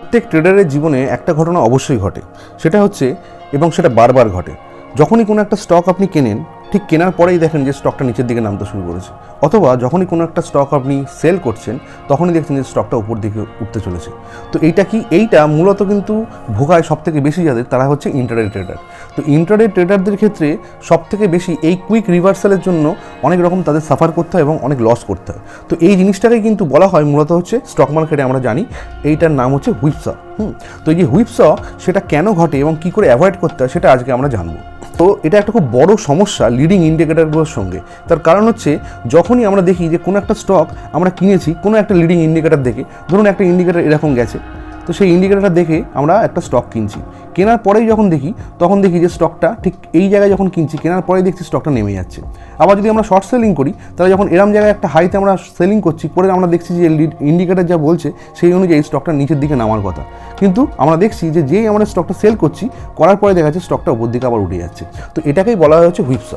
প্রত্যেক ট্রেডারের জীবনে একটা ঘটনা অবশ্যই ঘটে। সেটা হচ্ছে, এবং সেটা বারবার ঘটে। যখনই কোনো একটা স্টক আপনি কেনেন ঠিক কেনার পরেই দেখেন যে স্টকটা নিচের দিকে নামতে শুরু করেছে। অথবা যখনই কোনো একটা স্টক আপনি সেল করছেন, তখনই দেখছেন যে স্টকটা উপর দিকে উঠতে চলেছে। তো এইটা কি? এইটা মূলত কিন্তু ভোগায় সব থেকে বেশি যাদের, তারা হচ্ছে ইন্টারডে ট্রেডার তো ইন্টারডে ট্রেডারদের ক্ষেত্রে সব থেকে বেশি এই কুইক রিভার্সালের জন্য অনেক রকম তাদের সাফার করতে হয় এবং অনেক লস করতে হয়। তো এই জিনিসটাকে কিন্তু বলা হয় মূলত হচ্ছে স্টক মার্কেটে আমরা জানি, এইটার নাম হচ্ছে হুইপস হুম? তো এই যে হুইপস সেটা কেন ঘটে এবং কি করে অ্যাভয়েড করতে হয়, সেটা আজকে আমরা জানব। তো এটা একটা খুব বড় সমস্যা লিডিং ইন্ডিকেটারগুলোর সঙ্গে। তার কারণ হচ্ছে, যখনই আমরা দেখি যে কোনো একটা স্টক আমরা কিনেছি, কোনো একটা লিডিং ইন্ডিকেটার দেখে, ধরুন একটা ইন্ডিকেটার এরকম গেছে তো সেই ইন্ডিকেটারটা দেখে আমরা একটা স্টক কিনছি। কেনার পরেই যখন দেখি, তখন দেখি যে স্টকটা ঠিক এই জায়গায় যখন কিনছি, কেনার পরেই দেখছি স্টকটা নেমে যাচ্ছে। আবার যদি আমরা শর্ট সেলিং করি, তাহলে যখন এরম জায়গায় একটা হাইতে আমরা সেলিং করছি, পরে আমরা দেখছি যে ইন্ডিকেটার যা বলছে, সেই অনুযায়ী স্টকটা নিচের দিকে নামার কথা। কিন্তু আমরা দেখছি যে যেই আমরা স্টকটা সেল করছি, করার পরে দেখা যাচ্ছে স্টকটা উপর দিকে আবার উঠে যাচ্ছে। তো এটাকেই বলা হয় হচ্ছে হুইপস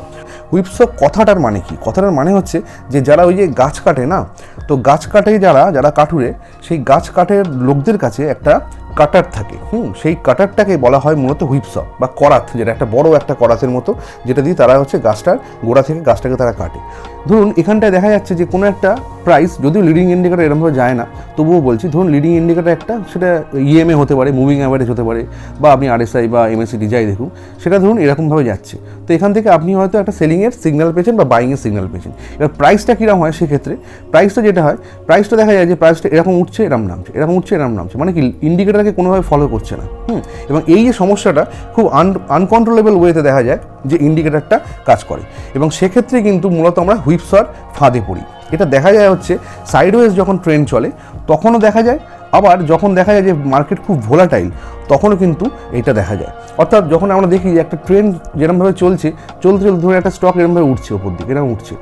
হুইপস কথাটার মানে কি? কথাটার মানে হচ্ছে যে যারা ওই যে গাছ কাটে না, তো গাছ কাটে যারা যারা কাঠুরে, সেই গাছ কাটের লোকদের কাছে একটা কাটার থাকে। হুম, সেই কাটারটাকে বলা হয় মূলত হুইপস বা করাত, যেটা একটা বড় একটা করাতের মতো, যেটা দিয়ে তারা হচ্ছে গাছটার গোড়া থেকে গাছটাকে তারা কাটে। ধরুন, এখানটায় দেখা যাচ্ছে যে কোনো একটা প্রাইস যদিও লিডিং ইন্ডিকেটার এরমভাবে যায় না, তবুও বলছি, ধরুন লিডিং ইন্ডিকেটার একটা, সেটা ইএমএ হতে পারে মুভিং অ্যাভারেজ হতে পারে, বা আপনি আরএসআই বা এমএসসিডি যাই দেখুন, সেটা ধরুন এরকমভাবে যাচ্ছে। তো এখান থেকে আপনি হয়তো একটা সেলিংয়ের সিগন্যাল পেয়েছেন বা বাইংয়ের সিগন্যাল পেয়েছেন। এবার প্রাইসটা কীরকম হয় সেক্ষেত্রে প্রাইসটা যেটা হয় প্রাইসটা দেখা যায় যে প্রাইসটা এরকম উঠছে, এরম নামছে, এরকম উঠছে, এরম নামছে মানে কি ইন্ডিকেটারকে কোনোভাবে ফলো করছে না, হুম? এবং এই যে সমস্যাটা খুব আন আনকন্ট্রোলেবল ওয়েতে দেখা যায় যে ইন্ডিকেটারটা কাজ করে। এবং সেক্ষেত্রে কিন্তু মূলত আমরা হুইপসর ফাঁদে পড়ি। এটা দেখা যায় হচ্ছে সাইডওয়েজ যখন ট্রেন চলে, তখনও দেখা যায়। আবার যখন দেখা যায় যে মার্কেট খুব ভোলাটাইল তখনও কিন্তু এটা দেখা যায়। অর্থাৎ যখন আমরা দেখি যে একটা ট্রেন যেরমভাবে চলছে, চলতে চলতে ধরে একটা স্টক এরমভাবে উঠছে, ওপর দিকে এরকম উঠছে।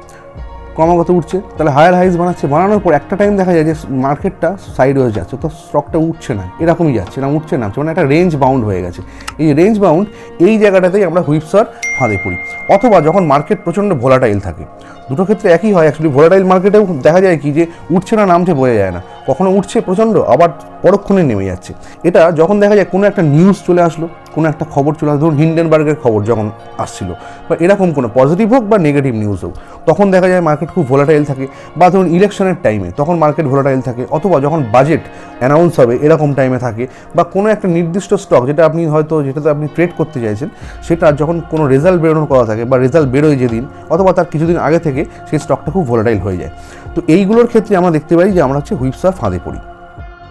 ক্রমাগত উঠছে। তাহলে হায়ার হাইস বানাচ্ছে। বানানোর পর একটা টাইম দেখা যায় যে মার্কেটটা সাইড হয়ে যাচ্ছে। তো স্টকটা উঠছে না। এরকমই যাচ্ছে না, উঠছে না। মানে একটা রেঞ্জ বাউন্ড হয়ে গেছে। এই রেঞ্জ বাউন্ড এই জায়গাটাতেই আমরা হুইপসার ফাঁদে পড়ি। অথবা যখন মার্কেট প্রচণ্ড ভোলাটাইল থাকে, দুটো ক্ষেত্রে একই হয়। অ্যাকচুয়ালি ভোলাটাইল মার্কেটেও দেখা যায় কি যে উঠছে না, নামছে বোঝা যায় না। কখনো উঠছে প্রচণ্ড, আবার পরক্ষণে নেমে যাচ্ছে। এটা যখন দেখা যায় কোনো একটা নিউজ চলে আসলো, কোনো একটা খবর চলে আসলো, ধরুন হিন্ডেনবার্গের খবর যখন আসছিল, বা এরকম কোনো পজিটিভ হোক বা নেগেটিভ নিউজ হোক তখন দেখা যায় মার্কেট খুব ভোলাটাইল থাকে বা ধরুন ইলেকশনের টাইমে তখন মার্কেট ভোলাটাইল থাকে অথবা যখন বাজেট অ্যানাউন্স হবে এরকম টাইমে থাকে বা কোনো একটা নির্দিষ্ট স্টক যেটা আপনি হয়তো যেটাতে আপনি ট্রেড করতে চাইছেন সেটা যখন কোনো রেজাল্ট বেরোনোর কথা থাকে বা রেজাল্ট বেরোয় যেদিন অথবা তার কিছুদিন আগে থেকে সেই স্টকটা খুব ভোলাটাইল হয়ে যায়। তো এইগুলোর ক্ষেত্রে আমরা দেখতে পাই যে আমরা হচ্ছে হুইপসার ফাঁদে পড়ি।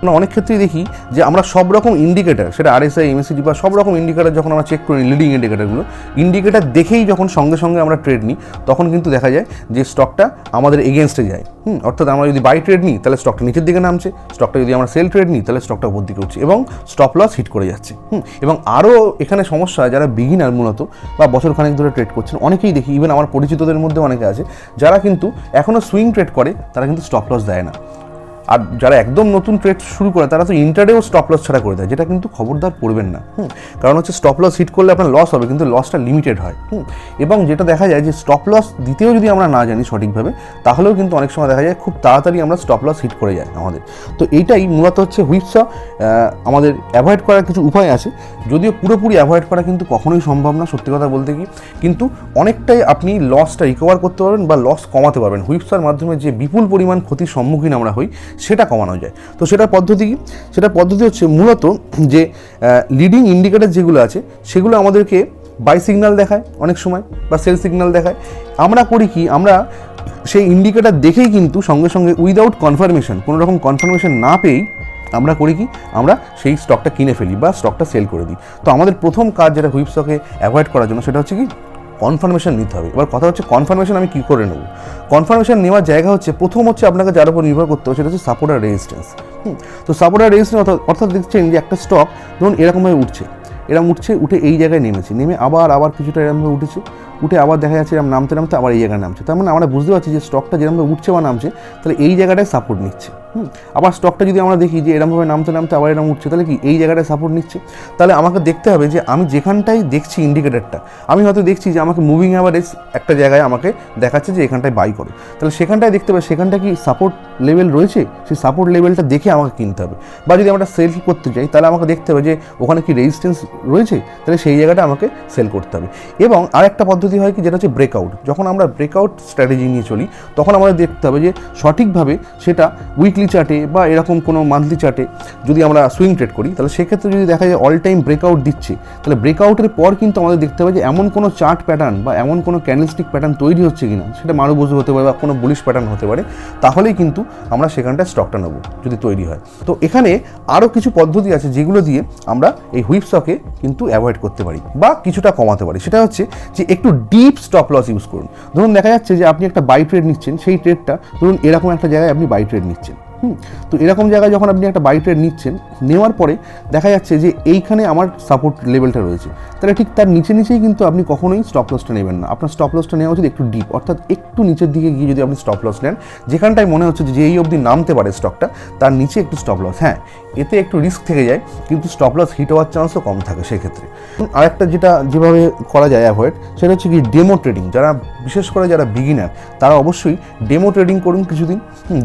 আমরা অনেক ক্ষেত্রেই দেখি যে আমরা সব রকম ইন্ডিকেটার সেটা আরএসআই এমএসিডি বা সব রকম ইন্ডিকেটার যখন আমরা চেক করি লিডিং ইন্ডিকেটারগুলো ইন্ডিকেটার দেখেই যখন সঙ্গে সঙ্গে আমরা ট্রেড নিই, তখন কিন্তু দেখা যায় যে স্টকটা আমাদের এগেনস্টে যায়। হুম, অর্থাৎ আমরা যদি বাই ট্রেড নিই, তাহলে স্টকটা নিচের দিকে নামছে স্টকটা যদি আমরা সেল ট্রেড নিই, তাহলে স্টকটা উপর দিকে উঠছে এবং স্টপ লস হিট করে যাচ্ছে। হুম, এবং আরও এখানে সমস্যা, যারা বিগিনার মূলত বা বছর খানেক ধরে ট্রেড করছেন, অনেকেই দেখি ইভেন আমার পরিচিতদের মধ্যে অনেকে আছে, যারা কিন্তু এখনও সুইং ট্রেড করে, তারা কিন্তু স্টপ লস দেয় না। আর যারা একদম নতুন ট্রেড শুরু করে, তারা তো ইন্টারডেও স্টপ লস ছাড়া করে দেয়, যেটা কিন্তু খবরদার পড়বেন না। হুম, কারণ হচ্ছে স্টপ লস হিট করলে আপনার লস হবে, কিন্তু লসটা লিমিটেড হয়। হুম, এবং যেটা দেখা যায় যে স্টপ লস দিতেও যদি আমরা না জানি সঠিকভাবে, তাহলেও কিন্তু অনেক সময় দেখা যায় খুব তাড়াতাড়ি আমরা স্টপ লস হিট করে যায় আমাদের। তো এইটাই মূলত হচ্ছে হুইপসা আমাদের অ্যাভয়েড করার কিছু উপায় আছে। যদিও পুরোপুরি অ্যাভয়েড করা কিন্তু কখনোই সম্ভব না, সত্যি কথা বলতে কি। কিন্তু অনেকটাই আপনি লসটা রিকভার করতে পারবেন বা লস কমাতে পারবেন। হুইপসার মাধ্যমে যে বিপুল পরিমাণ ক্ষতির সম্মুখীন আমরা হই সেটা কমানো যায়। তো সেটার পদ্ধতি কি? সেটা পদ্ধতি হচ্ছে মূলত যে লিডিং ইন্ডিকেটার যেগুলো আছে, সেগুলো আমাদেরকে বাই সিগন্যাল দেখায় অনেক সময় বা সেল সিগন্যাল দেখায়। আমরা করি কি? আমরা সেই ইন্ডিকেটার দেখেই কিন্তু সঙ্গে সঙ্গে উইদাউট কনফার্মেশন কোনো রকম কনফার্মেশন না পেয়েই আমরা করি কি? আমরা সেই স্টকটা কিনে ফেলি বা স্টকটা সেল করে দিই। তো আমাদের প্রথম কাজ যেটা হুইপ স্টকে অ্যাভয়েড করার জন্য সেটা হচ্ছে কি? কনফার্মেশন নিতে হবে। এবার কথা হচ্ছে কনফার্মেশন আমি কী করে নেব? কনফার্মেশন নেওয়ার জায়গা হচ্ছে, প্রথম হচ্ছে আপনাকে যার উপর নির্ভর করতে হবে সেটা হচ্ছে সাপোর্টার রেজিস্ট্যান্স তো সাপোর্টার রেজিস্ট্যান্স অর্থাৎ দেখছেন যে একটা স্টক ধরুন এরকমভাবে উঠছে। এরকম উঠছে, উঠে এই জায়গায় নেমেছে। নেমে আবার আবার কিছুটা এরকমভাবে উঠেছে। উঠে আবার দেখা যাচ্ছে এরকম নামতে নামতে আবার এই জায়গায় নামছে। তার মানে আমরা বুঝতে পারছি যে স্টকটা যেরকমভাবে উঠছে বা নামছে, তাহলে এই জায়গাটায় সাপোর্ট নিচ্ছে। হুম, আবার স্টকটা যদি আমরা দেখি যে এরমভাবে নামতে নামতে আবার এরম উঠছে, তাহলে কি এই জায়গাটায় সাপোর্ট নিচ্ছে? তাহলে আমাকে দেখতে হবে যে আমি যেখানটায় দেখছি ইন্ডিকেটারটা আমি হয়তো দেখছি যে আমাকে মুভিং অ্যাভারেজ একটা জায়গায় আমাকে দেখাচ্ছে যে এখানটায় বাই করো। তাহলে সেখানটায় দেখতে হবে সেখানটা কি সাপোর্ট লেভেল রয়েছে? সেই সাপোর্ট লেভেলটা দেখে আমাকে কিনতে হবে। বা যদি আমরা সেল করতে চাই তাহলে আমাকে দেখতে হবে যে ওখানে কি রেজিস্ট্যান্স রয়েছে? তাহলে সেই জায়গাটা আমাকে সেল করতে হবে। এবং আরেকটা পদ্ধতি হয় কি? যেটা হচ্ছে ব্রেকআউট যখন আমরা ব্রেকআউট স্ট্র্যাটেজি নিয়ে চলি, তখন আমাদের দেখতে হবে যে সঠিকভাবে সেটা উইকলি চার্টে বা এরকম কোনো মান্থলি চার্টে যদি আমরা সুইং ট্রেড করি, তাহলে সেক্ষেত্রে যদি দেখা যায় অল টাইম ব্রেকআউট দিচ্ছে, তাহলে ব্রেকআউটের পর কিন্তু আমাদের দেখতে হবে যে এমন কোনো চার্ট প্যাটার্ন বা এমন কোনো ক্যান্ডেলস্টিক প্যাটার্ন তৈরি হচ্ছে কিনা, সেটা মারুবজু হতে পারে বা কোনো বুলিশ প্যাটার্ন হতে পারে, তাহলেই কিন্তু আমরা সেখানটায় স্টকটা নেব যদি তৈরি হয়। তো এখানে আরও কিছু পদ্ধতি আছে যেগুলো দিয়ে আমরা এই হুইপ স্টকে কিন্তু অ্যাভয়েড করতে পারি বা কিছুটা কমাতে পারি। সেটা হচ্ছে যে একটু ডিপ স্টপ লস ইউজ করুন। ধরুন দেখা যাচ্ছে যে আপনি একটা বাই ট্রেড নিচ্ছেন, সেই ট্রেডটা ধরুন এরকম একটা জায়গায় আপনি বাই ট্রেড নিচ্ছেন। হুম, তো এরকম জায়গায় যখন আপনি একটা বাই ট্রেড নিচ্ছেন, নেওয়ার পরে দেখা যাচ্ছে যে এইখানে আমার সাপোর্ট লেভেলটা রয়েছে। তাহলে ঠিক তার নিচে নিচেই কিন্তু আপনি কখনোই স্টপ লসটা নেবেন না। আপনার স্টপ লসটা নেওয়া উচিত একটু ডিপ অর্থাৎ একটু নিচের দিকে গিয়ে যদি আপনি স্টপ লস নেন, যেখানটায় মনে হচ্ছে যে এই অবধি নামতে পারে স্টকটা তার নিচে একটু স্টপ লস হ্যাঁ এতে একটু রিস্ক থেকে যায়, কিন্তু স্টপ লস হিট হওয়ার চান্সও কম থাকে সেক্ষেত্রে। আরেকটা যেটা যেভাবে করা যায় অ্যাভয়েড সেটা হচ্ছে কি ডেমো ট্রেডিং যারা বিশেষ করে যারা বিগিনার তারা অবশ্যই ডেমো ট্রেডিং করুন কিছুদিন।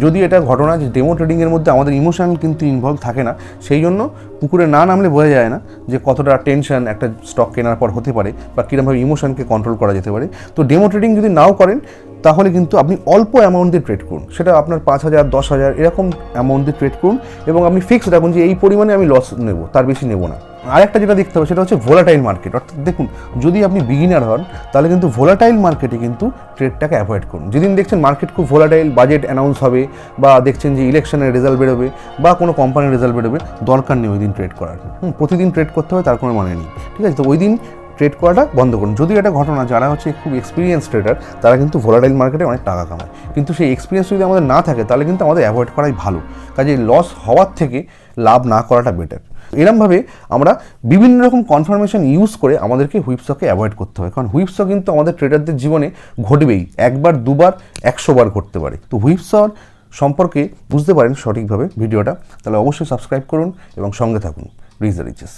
যদি এটা ঘটনা যে ডেমো ট্রেডিংয়ের মধ্যে আমাদের ইমোশান কিন্তু ইনভলভ থাকে না, সেই জন্য পুকুরে না নামলে বোঝা যায় না যে কতটা টেনশন একটা স্টক কেনার পর হতে পারে বা কীরকমভাবে ইমোশনকে কন্ট্রোল করা যেতে পারে। তো ডেমো ট্রেডিং যদি নাও করেন তাহলে কিন্তু আপনি অল্প অ্যামাউন্ট দিয়ে ট্রেড করুন। সেটা আপনার পাঁচ হাজার, দশ হাজার, এরকম অ্যামাউন্ট দিয়ে ট্রেড করুন এবং আপনি ফিক্স রাখুন যে এই পরিমাণে আমি লস নেব, তার বেশি নেব না। আরেকটা যেটা দেখতে হবে সেটা হচ্ছে ভোলাটাইল মার্কেট অর্থাৎ দেখুন, যদি আপনি বিগিনার হন, তাহলে কিন্তু ভোলাটাইল মার্কেটে কিন্তু ট্রেডটাকে অ্যাভয়েড করুন। যেদিন দেখছেন মার্কেট খুব ভোলাটাইল বাজেট অ্যানাউন্স হবে বা দেখছেন যে ইলেকশনের রেজাল্ট বেরোবে বা কোনো কোম্পানির রেজাল্ট বেরোবে, দরকার নেই ওই দিন ট্রেড করার। প্রতিদিন ট্রেড করতে হবে, তার কোনো মানে নেই। ঠিক আছে? তো ওই দিন ট্রেড করাটা বন্ধ করুন। যদি এটা ঘটনা, যারা হচ্ছে খুব এক্সপিরিয়েন্স ট্রেডার তারা কিন্তু ভোলাটাইল মার্কেটে অনেক টাকা কামায়। কিন্তু সেই এক্সপিরিয়েন্স যদি আমাদের না থাকে, তাহলে কিন্তু আমাদের অ্যাভয়েড করাই ভালো। কাজে লস হওয়ার থেকে লাভ না করাটা বেটার এরমভাবে আমরা বিভিন্ন রকম কনফার্মেশন ইউজ করে আমাদেরকে হুইপসকে অ্যাভয়েড করতে হবে। কারণ হুইপস কিন্তু আমাদের ট্রেডারদের জীবনে ঘটবেই। একবার, দুবার, একশো বার ঘটতে পারে। তো হুইপসর সম্পর্কে বুঝতে পারেন সঠিকভাবে ভিডিওটা। তাহলে অবশ্যই সাবস্ক্রাইব করুন এবং সঙ্গে থাকুন। The reaches